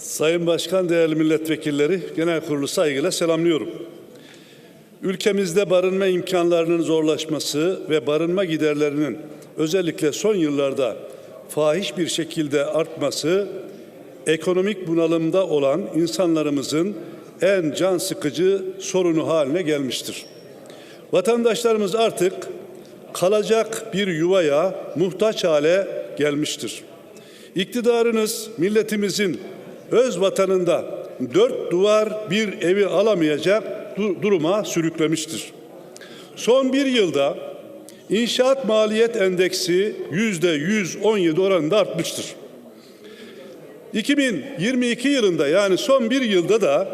Sayın Başkan, değerli milletvekilleri, genel kurulu saygıyla selamlıyorum. Ülkemizde barınma imkanlarının zorlaşması ve barınma giderlerinin özellikle son yıllarda fahiş bir şekilde artması, ekonomik bunalımda olan insanlarımızın en can sıkıcı sorunu haline gelmiştir. Vatandaşlarımız artık kalacak bir yuvaya muhtaç hale gelmiştir. İktidarınız milletimizin öz vatanında dört duvar bir evi alamayacak du- duruma sürüklemiştir. Son bir yılda inşaat maliyet endeksi yüzde 117 oranında artmıştır. 2022 yılında yani son bir yılda da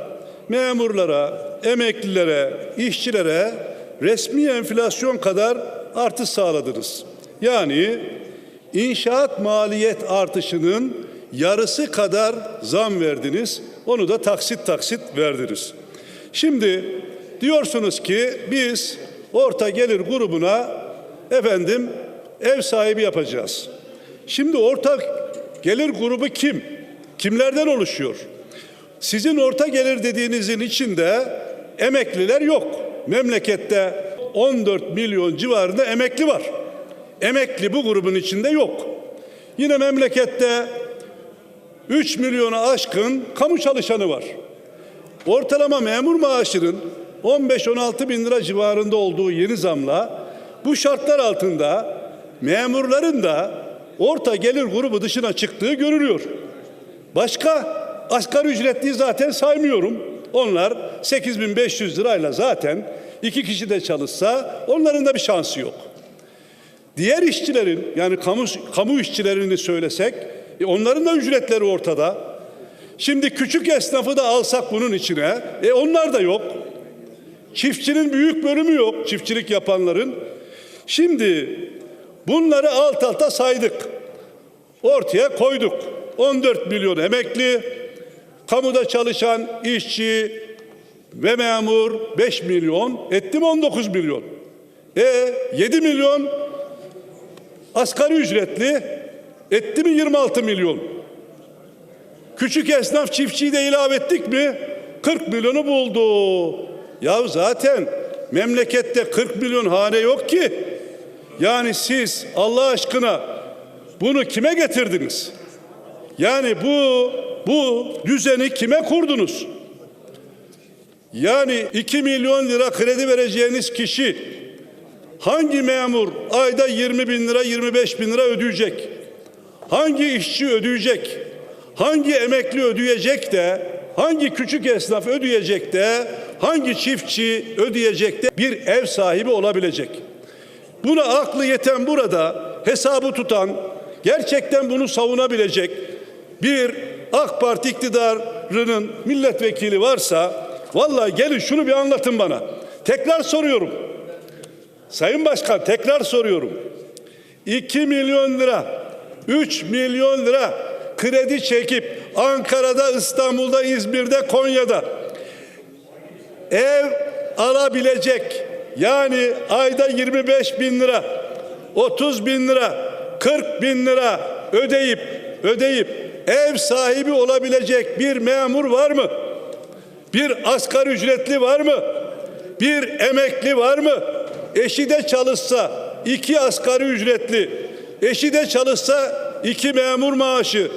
memurlara, emeklilere, işçilere resmi enflasyon kadar artış sağladınız. Yani inşaat maliyet artışının yarısı kadar zam verdiniz. Onu da taksit taksit verdiniz. Şimdi diyorsunuz ki biz orta gelir grubuna efendim ev sahibi yapacağız. Şimdi orta gelir grubu kim? Kimlerden oluşuyor? Sizin orta gelir dediğinizin içinde emekliler yok. Memlekette 14 milyon civarında emekli var. Emekli bu grubun içinde yok. Yine memlekette 3 milyona aşkın kamu çalışanı var. Ortalama memur maaşının 15-16 bin lira civarında olduğu yeni zamla bu şartlar altında memurların da orta gelir grubu dışına çıktığı görülüyor. Başka asgari ücretliyi zaten saymıyorum. Onlar 8500 lirayla zaten iki kişi de çalışsa onların da bir şansı yok. Diğer işçilerin yani kamu, kamu işçilerini söylesek e onların da ücretleri ortada. Şimdi küçük esnafı da alsak bunun içine e onlar da yok. Çiftçinin büyük bölümü yok çiftçilik yapanların. Şimdi bunları alt alta saydık. Ortaya koyduk. 14 milyon emekli, kamuda çalışan işçi ve memur 5 milyon, etti mi 19 milyon? E 7 milyon asgari ücretli, etti mi 26 milyon? Küçük esnaf çiftçiyi de ilave ettik mi? 40 milyonu buldu. Ya zaten memlekette 40 milyon hane yok ki. Yani siz Allah aşkına bunu kime getirdiniz? Yani bu bu düzeni kime kurdunuz? Yani 2 milyon lira kredi vereceğiniz kişi hangi memur ayda 20 bin lira 25 bin lira ödeyecek? Hangi işçi ödeyecek? Hangi emekli ödeyecek de hangi küçük esnaf ödeyecek de hangi çiftçi ödeyecek de bir ev sahibi olabilecek? Buna aklı yeten burada hesabı tutan gerçekten bunu savunabilecek bir AK Parti iktidarının milletvekili varsa vallahi gelin şunu bir anlatın bana. Tekrar soruyorum. Sayın Başkan tekrar soruyorum. 2 milyon lira, 3 milyon lira kredi çekip Ankara'da, İstanbul'da, İzmir'de, Konya'da ev alabilecek yani ayda 25 bin lira, 30 bin lira, 40 bin lira ödeyip ödeyip ev sahibi olabilecek bir memur var mı? Bir asgari ücretli var mı? Bir emekli var mı? Eşi de çalışsa iki asgari ücretli, eşi de çalışsa iki memur maaşı,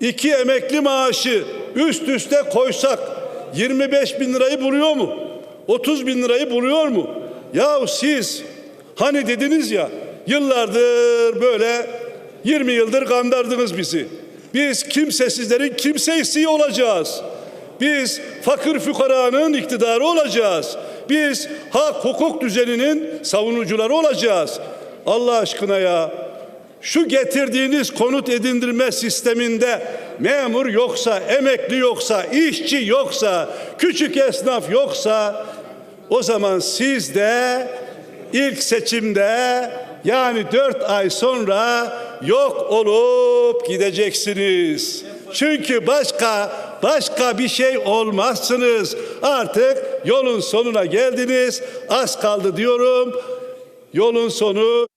iki emekli maaşı üst üste koysak 25 bin lirayı buluyor mu? 30 bin lirayı buluyor mu? Yahu siz hani dediniz ya yıllardır böyle 20 yıldır gandardınız bizi. Biz kimsesizlerin kimsesi olacağız. Biz fakir fükaranın iktidarı olacağız. Biz hak hukuk düzeninin savunucuları olacağız. Allah aşkına ya şu getirdiğiniz konut edindirme sisteminde memur yoksa, emekli yoksa, işçi yoksa, küçük esnaf yoksa o zaman siz de ilk seçimde yani dört ay sonra yok olup gideceksiniz. Çünkü başka başka bir şey olmazsınız. Artık yolun sonuna geldiniz. Az kaldı diyorum. Yolun sonu